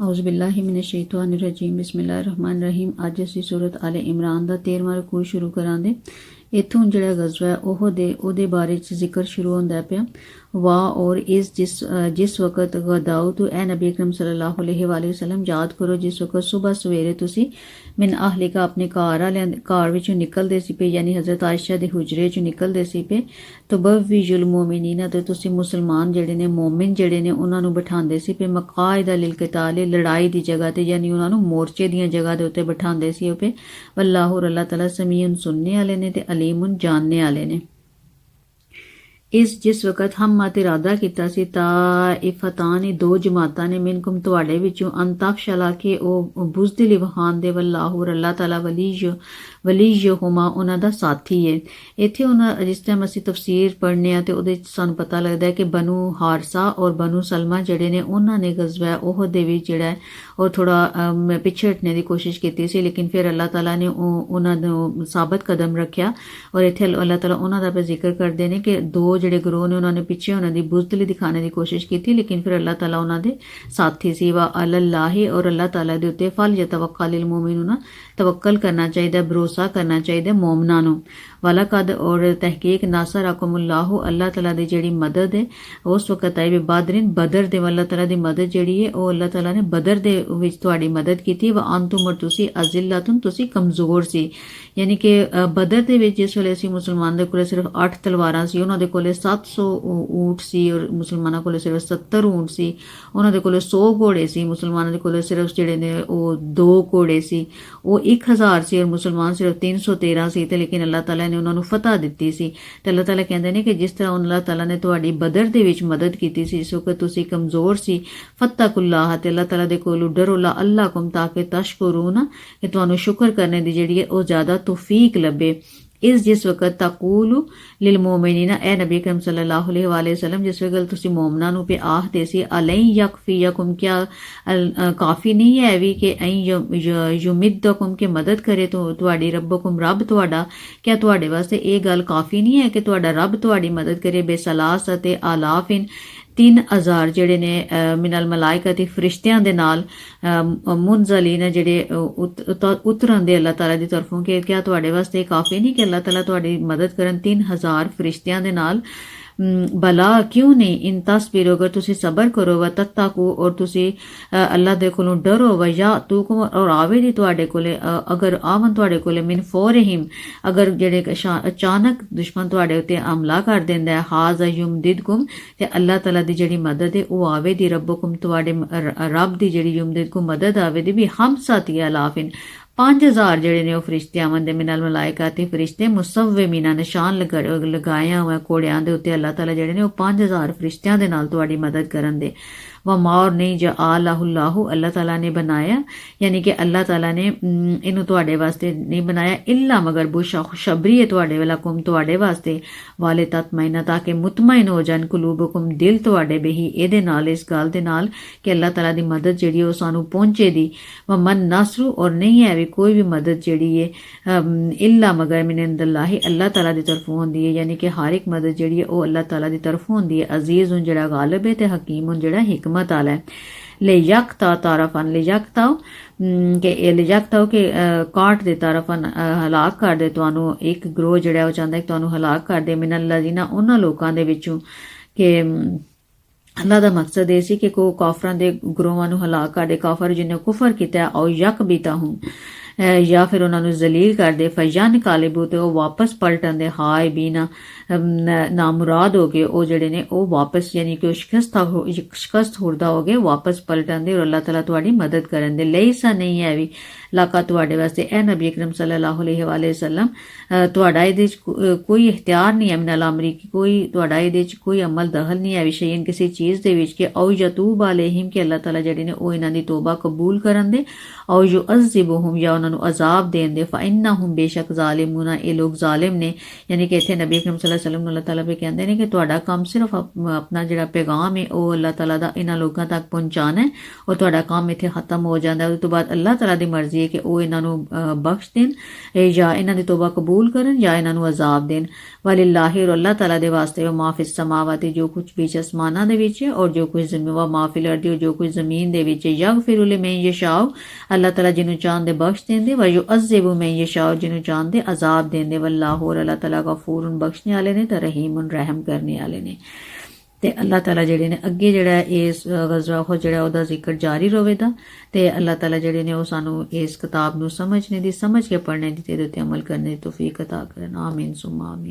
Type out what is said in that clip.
ਔਜ਼ ਬਿੱਲਾਹਿ ਮਿਨਸ਼ ਸ਼ੈਤਾਨਿਰ regime ਬਿਸਮਿਲ੍ਲਾਹਿਰ ਰਹਿਮਾਨਿਰ Rahim. ਅੱਜ ਅਸੀਂ ਸੂਰਤ ਆਲੇ ਇਮਰਾਨ ਦਾ 13ਵਾਂ ਰਕੂ ਸ਼ੁਰੂ ਕਰਾਂਗੇ। ਇੱਥੋਂ ਜਿਹੜਾ ਗਜ਼ਵਾ ਹੈ, ਉਹ ਦੇ, ਉਹਦੇ ਬਾਰੇ ਚ ਜ਼ਿਕਰ ਸ਼ੁਰੂ ਹੁੰਦਾ ਪਿਆ। ਵਾ ਔਰ ਇਸ ਜਿਸ ਜਿਸ ਵਕਤ ਗਦਾਉ ਤੋ ਐ ਨਬੀ ਅਕਰਮ ਸੱਲੱਲਾਹੁ ਅਲੈਹਿ ਵਾਲੇ ਵਸੱਲਮ, ਯਾਦ ਕਰੋ ਜਿਸ ਵਕਤ ਸਵੇਰ ਸਵੇਰੇ ਤੁਸੀਂ ਮਿਨ ਅਹਲਿਕਾ ਆਪਣੇ ਘਰ ਵਾਲਿਆਂ ਦੇ, ਘਰ ਵਿੱਚੋਂ ਨਿਕਲਦੇ ਸੀ ਪਏ, ਯਾਨੀ ਹਜ਼ਰਤ ਆਇਸ਼ਾ ਦੇ ਹੁਜਰੇ ਚੋਂ ਨਿਕਲਦੇ ਸੀ ਪਏ ਤਬਵੀਜੁਲ ਮੁਮਿਨੀਨਾ ਤੇ ਤੁਸੀਂ ਮੁਸਲਮਾਨ ਜਿਹੜੇ ਨੇ, ਮੂਮਿਨ ਜਿਹੜੇ ਨੇ, ਉਹਨਾਂ ਨੂੰ ਬਿਠਾਉਂਦੇ ਸੀ ਪਏ, ਮਕਾਇਦਾ ਲਿਲ ਕਿਤਾਲ, ਲੜਾਈ ਦੀ ਜਗ੍ਹਾ ਤੇ, ਯਾਨੀ ਉਹਨਾਂ ਨੂੰ ਮੋਰਚੇ ਦੀਆਂ ਜਗ੍ਹਾ ਦੇ ਉੱਤੇ ਬਿਠਾਉਂਦੇ ਸੀ ਉਹ ਪਏ। ਵੱਲਾਹੁ ਅੱਲਾਹ ਤਾਲਾ ਸਮੀਉਨ ਸੁਣਨੇ ਵਾਲੇ ਨੇ ਤੇ ਅਲੀਮੁਨ ਜਾਣਨੇ ਵਾਲੇ ਨੇ ਇਸ ਜਿਸ ਵਕਤ ਹਮ ਤੇ ਇਰਾਦਾ ਕੀਤਾ ਸੀ, ਤਾਂ ਇਫਤਾਂ ਨੇ ਦੋ ਜਮਾਤਾਂ ਨੇ ਮਿਨਕਮ ਤੁਹਾਡੇ ਵਿੱਚੋਂ ਅੰਤਫ ਸ਼ਲਾ ਕੇ ਉਹ ਬੁਜ਼ਦਿਲ ਵਹਾਨ ਦੇ ਵੱਲਾਹੁ ਅੱਲਾਹ ਤਾਲਾ ਵਲੀਜ ਵਲੀਜ ਹੁਮਾ ਉਹਨਾਂ ਦਾ ਸਾਥੀ ਹੈ ਇੱਥੇ ਉਹਨਾਂ ਜਿਸ ਟਾਈਮ ਅਸੀਂ ਤਫਸੀਰ ਪੜ੍ਹਨੇ ਆ ਤੇ ਉਹਦੇ ਚ ਸਾਨੂੰ ਪਤਾ ਲੱਗਦਾ ਹੈ ਕਿ ਬਨੂ ਹਾਰਸਾ ਔਰ ਬਨੂ ਸਲਮਾ ਜਿਹੜੇ ਨੇ ਉਹਨਾਂ ਨੇ ਗਜ਼ਵਾ ਉਹ ਦੇ ਵਿੱਚ ਜਿਹੜਾ ਹੈ, ਉਹ ਥੋੜਾ ਪਿੱਛੇ ਹਟਣੇ ਦੀ ਕੋਸ਼ਿਸ਼ ਕੀਤੀ ਸੀ, ਲੇਕਿਨ ਫਿਰ ਅੱਲਾਹ ਤਾਲਾ ਨੇ ਉਹ, ਉਹਨਾਂ ਨੂੰ ਸਾਬਤ ਕਦਮ ਰੱਖਿਆ ਔਰ ਇੱਥੇ ਅੱਲਾਹ ਤਾਲਾ ਉਹਨਾਂ ਦਾ ਜ਼ਿਕਰ ਕਰਦੇ ਨੇ ਕਿ ਦੋ ਜਿਹੜੇ ਗਰੋਹ ਨੇ ਉਹਨਾਂ ਨੇ ਪਿੱਛੇ ਉਹਨਾਂ ਦੀ ਬੁਜ਼ਦਲੀ ਦਿਖਾਉਣ ਦੀ ਕੋਸ਼ਿਸ਼ ਕੀਤੀ, ਲੇਕਿਨ ਫਿਰ ਅੱਲਾਹ ਤਾਲਾ ਉਹਨਾਂ ਦੇ ਸਾਥੀ ਸੀ। ਵਾ ਅਲੱਲਾਹਿ ਔਰ ਅੱਲਾਹ ਤਾਲਾ ਦੇ ਉੱਤੇ ਫਲ ਯਤਵਕਲ ਮੁਮਿਨੂਨਾ ਤਵੱਕਲ ਕਰਨਾ ਚਾਹੀਦਾ, ਭਰੋਸਾ ਕਰਨਾ ਚਾਹੀਦਾ ਮੂਮਨਾਂ ਨੂੰ। ਵਾਲਾ ਕਦ ਔਰ ਤਹਿਕੀਕ ਨਾਸਰ ਅਕਮੁල්ਲਾਹੁ ਅੱਲਾਹ ਤਾਲਾ ਦੀ ਜਿਹੜੀ ਮਦਦ ਹੈ, ਉਸ ਵਕਤ ਆਈ ਵੀ ਬਦਰ ਦੇ ਅੱਲਾਹ ਤਾਲਾ ਦੀ ਮਦਦ ਜਿਹੜੀ ਹੈ, ਉਹ ਅੱਲਾਹ ਤਾਲਾ ਨੇ ਬਦਰ ਦੇ ਵਿੱਚ ਤੁਹਾਡੀ ਮਦਦ ਕੀਤੀ। ਵਾ ਅੰਤੁਮ ਔਰ ਤੁਸੀਂ ਅਜ਼ਿਲਤਨ, ਤੁਸੀਂ ਕਮਜ਼ੋਰ ਸੀ। ਯਾਨੀ ਕਿ ਬਦਰ ਦੇ ਵਿੱਚ ਜਿਸ ਵੇਲੇ ਅਸੀਂ ਮੁਸਲਮਾਨ ਦੇ ਕੋਲ ਸਿਰਫ 8 ਤਲਵਾਰਾਂ ਸੀ, ਉਹਨਾਂ ਦੇ ਕੋਲ 700 ਊਂਟ ਸੀ ਔਰ ਮੁਸਲਮਾਨਾਂ ਕੋਲੇ ਸਿਰਫ 70 ਊਂਟ ਸੀ। ਉਹਨਾਂ ਦੇ ਕੋਲੇ 100 ਘੋੜੇ ਸੀ, ਮੁਸਲਮਾਨਾਂ ਦੇ ਕੋਲੇ ਸਿਰਫ ਜਿਹੜੇ ਨੇ ਉਹ ਦੋ ਘੋੜੇ ਸੀ। ਉਹ 1000 ਸੀ ਔਰ ਮੁਸਲਮਾਨ ਸਿਰਫ 313 ਸੀ ਤੇ ਲੇਕਿਨ ਅੱਲਾਹ ਤਾਲਾ ਨੇ ਉਹਨਾਂ ਨੂੰ ਫਤਹ ਦਿੱਤੀ ਸੀ। ਤੇ ਅੱਲਾਹ ਤਾਲਾ ਕਹਿੰਦੇ ਨੇ ਕਿ ਜਿਸ ਤਰ੍ਹਾਂ ਅੱਲਾਹ ਤਾਲਾ ਨੇ ਤੁਹਾਡੀ ਬਦਰ ਦੇ ਵਿੱਚ ਮਦਦ ਕੀਤੀ ਸੀ, ਜਿਸ ਵਕਤ ਤੁਸੀਂ ਕਮਜ਼ੋਰ ਸੀ ਫਤਕੁල්ਲਾਹ ਤੇ ਅੱਲਾਹ ਤਾਲਾ ਦੇ ਕੋਲ ਡਰੋ ਲਾ ਅੱਲਾਹ ਕੁਮ ਤਾਂ ਕਿ ਤਸ਼ਕਰੂਨ, ਕਿ ਤੁਹਾਨੂੰ ਸ਼ੁਕਰ ਕਰਨੇ ਦੀ ਜਿਹੜੀ ਹੈ ਉਹ ਜ਼ਿਆਦਾ ਤੌਫੀਕ ਲੱਭੇ। ਇਸ ਜਿਸ ਵਕਤ ਤਕੂਲੂ ਲਿਲ ਮੂਮਿਨੀਨਾ ਐ ਨਬੀ ਕਰਮ ਸੱਲੱਲਾਹੁ ਅਲੈਹਿ ਵਾਲੇ ਵਸੱਲਮ ਜਿਸ ਵਕਤ ਤੁਸੀਂ ਮੂਮਨਾਂ ਨੂੰ ਪੇ ਆਖਦੇ ਸੀ ਅਲੈ ਯਕਫੀ ਯਕਮ ਕਿਆ ਅਲ- ਅ, ਕਾਫੀ ਨਹੀਂ ਹੈ ਵੀ ਕਿ ਐ ਯੁਮਿਦਕਮ ਕਿ ਮਦਦ ਕਰੇ ਤੋ ਤੁਹਾਡੀ ਰੱਬਕਮ ਰੱਬ ਤੁਹਾਡਾ ਕਿਆ ਤੁਹਾਡੇ ਵਾਸਤੇ ਇਹ ਗੱਲ ਕਾਫੀ ਨਹੀਂ ਹੈ ਕਿ ਤੁਹਾਡਾ ਰੱਬ ਤੁਹਾਡੀ ਮਦਦ ਕਰੇ ਬੇਸਲਾਸ ਅਤੇ ਆਲਾਫਿਨ 3000 ਜਿਹੜੇ ਨੇ ਮਿਨਲ ਮਲਾਇਕਾ ਤੇ ਫਰਿਸ਼ਤਿਆਂ ਦੇ ਨਾਲ ਮੁਨਜ਼ਲੀਨ ਜਿਹੜੇ ਉਤ- ਉਤ- ਉਤਰਨ ਦੇ ਅੱਲਾਹ ਤਾਲਾ ਦੀ ਤਰਫੋਂ ਕਿ ਕਿਆ ਤੁਹਾਡੇ ਵਾਸਤੇ ਕਾਫੀ ਨਹੀਂ ਕਿ ਅੱਲਾਹ ਤਾਲਾ ਤੁਹਾਡੀ ਮਦਦ ਕਰਨ 3000 ਫਰਿਸ਼ਤਿਆਂ ਦੇ ਨਾਲ ਮ, ਭਲਾ ਕਿਉਂ ਨਹੀਂ ਇਨ ਤਸਬੀਰ ਅਗਰ ਤੁਸੀਂ ਸਬਰ ਕਰੋ ਵਾ ਤੱਤਾਕੂ ਔਰ ਤੁਸੀਂ ਅ, ਅੱਲਾਹ ਦੇ ਕੋਲੋਂ ਡਰੋ ਵਾ ਜਾਂ ਤੂਕਮ ਔਰ ਆਵੇ ਦੀ ਤੁਹਾਡੇ ਕੋਲੇ ਅ, ਅਗਰ ਆਵਨ ਤੁਹਾਡੇ ਕੋਲੇ ਮਿਨ ਫੋਰਹਿਮ ਅਗਰ ਜਿਹੜੇ ਕਿ ਸ਼ਾ- ਅਚਾਨਕ ਦੁਸ਼ਮਣ ਤੁਹਾਡੇ ਉੱਤੇ ਹਮਲਾ ਕਰ ਦਿੰਦਾ ਹੈ ਹਾਜ਼ ਯੁਮਦਿਦਕੁਮ ਤੇ ਅੱਲਾਹ ਤਾਲਾ ਦੀ ਜਿਹੜੀ ਮਦਦ ਹੈ ਉਹ ਆਵੇ ਦੀ ਰੱਬਕੁਮ ਤੁਹਾਡੇ ਮ- ਰ- ਰੱਬ ਦੀ ਜਿਹੜੀ ਯੁਮਦਿਦਕੁਮ ਮਦਦ ਆਵੇ ਦੀ ਵੀ 5000 ਜਿਹੜੇ ਨੇ ਉਹ ਫਰਿਸ਼ਤੇ ਆਵੰਦੇ ਨਾਲ ਮਲਾਇਕਾ ਤੇ ਫਰਿਸ਼ਤੇ ਮੁਸਵਵਿਮੀਨਾ ਨਿਸ਼ਾਨ ਲਗਾ- ਲਗਾਇਆ ਹੋਇਆ ਕੋੜਿਆਂ ਦੇ ਉੱਤੇ। ਅੱਲਾਹ ਤਾਲਾ ਜਿਹੜੇ ਨੇ ਉਹ 5000 ਫਰਿਸ਼ਤਿਆਂ ਦੇ ਨਾਲ ਤੁਹਾਡੀ ਮਦਦ ਕਰਨ ਦੇ। ਵਾ ਮਾਰ ਨਹੀਂ ਜਾ ਆਲਾਹੁ ਅੱਲਾਹ ਤਾਲਾ ਨੇ ਬਣਾਇਆ। ਯਾਨੀ ਕਿ ਅੱਲਾਹ ਤਾਲਾ ਨੇ ਇਹਨੂੰ ਤੁਹਾਡੇ ਵਾਸਤੇ ਨਹੀਂ ਬਣਾਇਆ ਇਲਾ ਮਗਰ ਬੁਸ਼ਾ ਖੁਸ਼ਬਰੀ ਹੈ ਤੁਹਾਡੇ ਵਾਲਾ ਕੁਮ ਤੁਹਾਡੇ ਵਾਸਤੇ। ਵਾਲੇ ਤਤਮੈਨਾ ਤਾਂ ਕਿ ਮੁਤਮੈਨ ਹੋ ਜਾਣ ਕੁਲੂਬਕੁਮ ਦਿਲ ਤੁਹਾਡੇ ਬਹੀ। ਇਹਦੇ ਨਾਲ, ਇਸ ਗੱਲ ਦੇ ਨਾਲ ਕਿ ਅੱਲਾਹ ਤਾਲਾ ਦੀ ਮਦਦ ਜਿਹੜੀ ਉਹ ਸਾਨੂੰ ਪਹੁੰਚੇ ਦੀ। ਵਾ ਮਨ ਨਸਰੂ ਔਰ ਨਹੀਂ ਹੈ ਵੀ ਕੋਈ ਵੀ ਮਦਦ ਜਿਹੜੀ ਹੈ ਇਲਾ ਮਗਰ ਮਿਨ ਇੰਦല്ലാਹੀ ਅੱਲਾਹ ਤਾਲਾ ਦੀ ਤਰਫੋਂ ਹੁੰਦੀ ਹੈ ਯਾਨੀ ਕਿ ਹਰ ਇੱਕ ਮਦਦ ਜਿਹੜੀ ਹੈ ਉਹ ਅੱਲਾਹ ਤਾਲਾ ਦੀ ਤਰਫੋਂ ਹੁੰਦੀ ਹੈ ਅਜ਼ੀਜ਼ ਹੁਣ ਜਿਹੜਾ ਗਾਲਿਬ ਹੈ ਤੇ ਹਕੀਮ ਹੁਣ ਜਿਹੜਾ ਹਿਕਮਤ ਵਾਲਾ ਹੈ ਲੈ ਯਕਤਾ ਤਾਰਫਨ ਲੈ ਯਕਤਾ ਕਿ ਇਹ ਲੈ ਯਕਤਾ ਕਿ ਕਾਟ ਦੇ ਤਾਰਫਨ ਹਲਾਕ ਕਰ ਦੇ ਤੁਹਾਨੂੰ ਇੱਕ ਗਰੋਹ ਜਿਹੜਾ ਉਹ ਚਾਹੁੰਦਾ ਕਿ ਤੁਹਾਨੂੰ ਹਲਾਕ ਕਰ ਦੇ ਮਿਨਲ ਲਜ਼ੀਨਾ ਉਹਨਾਂ ਲੋਕਾਂ ਦੇ ਵਿੱਚੋਂ ਕਿ ਅਮ, ਦਾ ਮਕਸਦ ਇਹ ਸੀ ਕਿ ਕੋ ਕਾਫਰਾਂ ਦੇ ਗਰੋਹਾਂ ਨੂੰ ਹਲਾਕ ਕਰ ਦੇ ਕਾਫਰ ਜਿਹਨੇ ਕੁਫਰ ਕੀਤਾ ਹੈ, ਯਕ ਬੀਤਾ ਹੂੰ। ਜਾਂ ਫਿਰ ਉਹਨਾਂ ਨੂੰ ਜ਼ਲੀਲ ਕਰਦੇ ਦੇ ਫਯਨ ਕਾਲਿਬੂ ਤੇ ਉਹ ਵਾਪਸ ਪਲਟਣ ਦੇ ਹਾਏ ਬੀਨਾ ਨਾਮੁਰਾਦ ਹੋ ਗਏ, ਉਹ ਜਿਹੜੇ ਨੇ, ਉਹ ਵਾਪਸ ਯਾਨੀ ਕਿ ਉਹ ਸ਼ਿਕਸਤ ਹੋ, ਸ਼ਿਕਸਤ ਹੋਰਦਾ ਹੋ ਗਏ, ਵਾਪਸ ਪਲਟਣ ਦੇ ਔਰ ਅੱਲਾਹ ਤਾਲਾ ਤੁਹਾਡੀ ਮਦਦ ਕਰਨ ਦੇ ਲਈ ਸਾ ਨਹੀਂ ਹੈ ਵੀ। ਲਾਕਾ ਤੁਹਾਡੇ ਵਾਸਤੇ ਇਹ ਨਬੀ ਅਕਰਮ ਸੱਲੱਲਾਹੁ ਅਲੈਹਿ ਵਸੱਲਮ ਤੁਹਾਡਾ ਇਹਦੇ ਚ ਕੋਈ ਇਖਤਿਆਰ ਨਹੀਂ ਹੈ ਮਿਨਲ ਅਮਰੀ ਕਿ ਕੋਈ, ਤੁਹਾਡਾ ਇਹਦੇ ਚ ਕੋਈ ਅਮਲ ਦਖਲ ਨਹੀਂ ਹੈ ਵਿਸ਼ੇਨ ਕਿਸੇ ਚੀਜ਼ ਦੇ ਵਿੱਚ ਕਿ ਔ ਯਤੂਬ ਅਲੈਹਿਮ, ਕਿ ਅੱਲਾਹ ਤਾਲਾ ਜਿਹੜੇ ਨੇ ਉਹ ਇਹਨਾਂ ਦੀ ਤੋਬਾ ਕਬੂਲ ਕਰਨ ਦੇ ਔ ਯੁਅਜ਼ਿਬੁਹਮ ਜਾਂ ਉਹਨਾਂ ਉਹਨਾਂ ਨੂੰ ਅਜ਼ਾਬ ਦੇਣ ਦੇ ਫਇਨਹੁਮ ਬੇਸ਼ੱਕ ਜ਼ਾਲਿਮੂਨਾ ਇਹ ਲੋਕ ਜ਼ਾਲਿਮ ਨੇ ਯਾਨੀ ਕਿ ਇੱਥੇ ਨਬੀ ਕਰੀਮ ਸੱਲੱਲਾਹੁ ਅਲੈਹਿ ਵਸੱਲਮ ਨੂੰ ਅੱਲਾਹ ਤਾਲਾ ਵੀ ਕਹਿੰਦੇ ਨੇ ਕਿ ਤੁਹਾਡਾ ਕੰਮ ਸਿਰਫ ਆਪ- ਆਪਣਾ ਜਿਹੜਾ ਪੈਗਾਮ ਹੈ ਉਹ ਅੱਲਾਹ ਤਾਲਾ ਦਾ ਇਹਨਾਂ ਲੋਕਾਂ ਤੱਕ ਪਹੁੰਚਾਉਣਾ ਹੈ ਔਰ ਤੁਹਾਡਾ ਕੰਮ ਇੱਥੇ ਖਤਮ ਹੋ ਜਾਂਦਾ ਹੈ ਉਸ ਤੋਂ ਬਾਅਦ ਅੱਲਾਹ ਤਾਲਾ ਦੀ ਮਰਜ਼ੀ ਹੈ ਕਿ ਉਹ ਇਹਨਾਂ ਨੂੰ ਅ, ਬਖਸ਼ ਦੇਣ ਇਹ ਜਾਂ ਇਹਨਾਂ ਦੀ ਤੋਬਾ ਕਬੂਲ ਕਰਨ ਜਾਂ ਇਹਨਾਂ ਨੂੰ ਅਜ਼ਾਬ ਦੇਣ ਵਲਿਲਾਹਿ ਔਰ ਅੱਲਾਹ ਤਾਲਾ ਦੇ ਵਾਸਤੇ ਉਹ ਮਾਫਿਸ ਸਮਾਵਾਤੀ ਜੋ ਕੁਝ ਵਿੱਚ ਅਸਮਾਨਾਂ ਦੇ ਵਿੱਚ ਹੈ ਔਰ ਜੋ ਕੁਝ ਜ਼ਮੀਨ ਵਾ ਮਾਫਿਲ ਅਰਦੀ ਔਰ ਜੋ ਕੁਝ ਜ਼ਮੀਨ ਦੇ ਵਿੱਚ ਹੈ ਯਗਫਿਰੂ ਲਿਮਨ ਯਸ਼ਾਉ ਅੱਲਾਹ ਤਾਲਾ ਜਿਹਨੂੰ ਚਾਹੁੰਦੇ ਬਖਸ਼ ਦਿੰਦੇ ਵਾ ਯੁਅਜ਼ਿਬੁ ਮਨ ਯਸ਼ਾਉ ਜਿਹਨੂੰ ਚਾਹੁੰਦੇ ਅਜ਼ਾਬ ਦਿੰਦੇ ਵੱਲਾਹੁ ਔਰ ਅੱਲਾਹ ਤਾਲਾ ਗਫੂਰਨ ਬਖਸ਼ਣੇ ਵਾਲੇ ਨੇ ਤੇ ਰਹੀਮੁਨ ਰਹਿਮ ਕਰਨੇ ਵਾਲੇ ਨੇ ਤੇ ਅੱਲਾਹ ਤਾਲਾ ਜਿਹੜੇ ਨੇ ਅੱਗੇ ਜਿਹੜਾ ਹੈ ਇਸ ਅ, ਗਜ਼ਵਾ ਉਹ ਜਿਹੜਾ ਉਹਦਾ ਜ਼ਿਕਰ ਜਾਰੀ ਰਹੇਗਾ ਤੇ ਅੱਲਾਹ ਤਾਲਾ ਜਿਹੜੇ ਨੇ ਉਹ ਸਾਨੂੰ ਇਸ ਕਿਤਾਬ ਨੂੰ ਸਮਝਣੇ ਦੀ ਸਮਝ ਕੇ ਪੜ੍ਹਨੇ ਦੀ ਤੇ ਇਹਦੇ ਉੱਤੇ ਅਮਲ ਕਰਨੇ ਦੀ ਤੌਫੀਕ عطا ਕਰਨ ਆਮੀਨ ਸੁਮਾ ਆਮੀਨ